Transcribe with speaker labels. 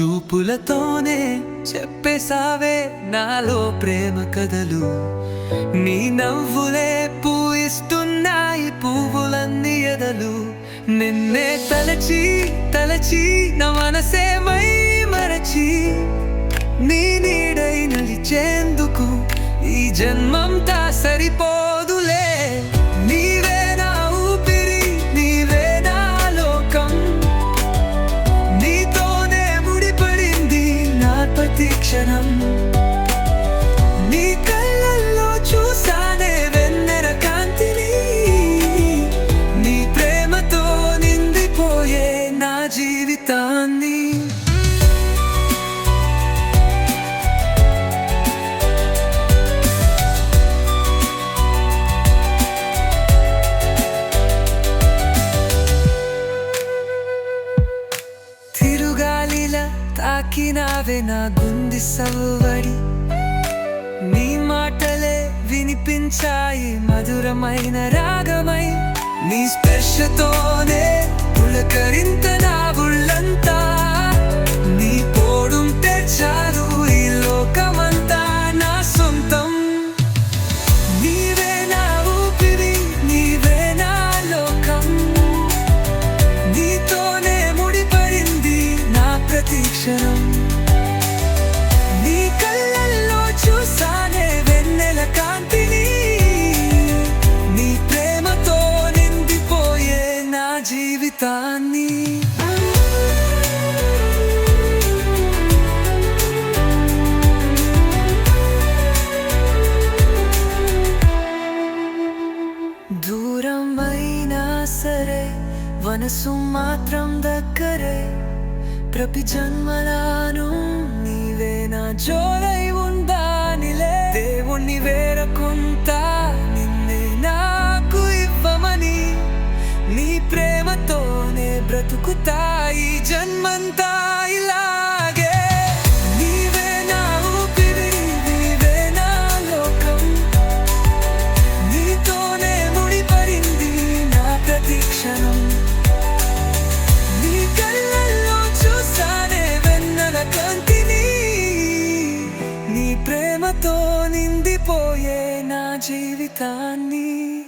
Speaker 1: చూపులతోనే చెప్పేసావే నాలో ప్రేమ కథలు. నీ నవ్వులే పూయిస్తున్నాయి పువ్వులన్నీ ఎదలు. నిన్నే తలచి తలచి నా మనసే మై మరచి. నీ నీడై నిలిచేందుకు ఈ జన్మంతా సరిపో ప్రతి క్షణం. నీ కళ్ళల్లో చూసానే వెన్నెర కాంతిని. నీ ప్రేమతో నిండిపోయే నా జీవితాన్ని. తాకినావే నా గుంది సవ్వడి. నీ మాటలే వినిపించాయి మధురమైన రాగమై. నీ స్పర్శతోనే పులకరింత నా గుళ్ళంతా. జీవితాన్ని దూరమైనా సరే మనసు మాత్రం దగ్గరే. ప్రతి జన్మలాను నీవే నా జోలై ఉందానిలే దేవుణ్ణి వేరకుంటా బ్రతుకుతాయి జన్మంతా ఇలాగే. నీవే నా ఊపిరి నీవే నా లోకం. నీతోనే ముడిపడింది నా ప్రతి క్షణం. నీ కళ్ళల్లో చూసానే వెన్నల కాంతిని. నీ ప్రేమతో నిందిపోయే నా జీవితాన్ని.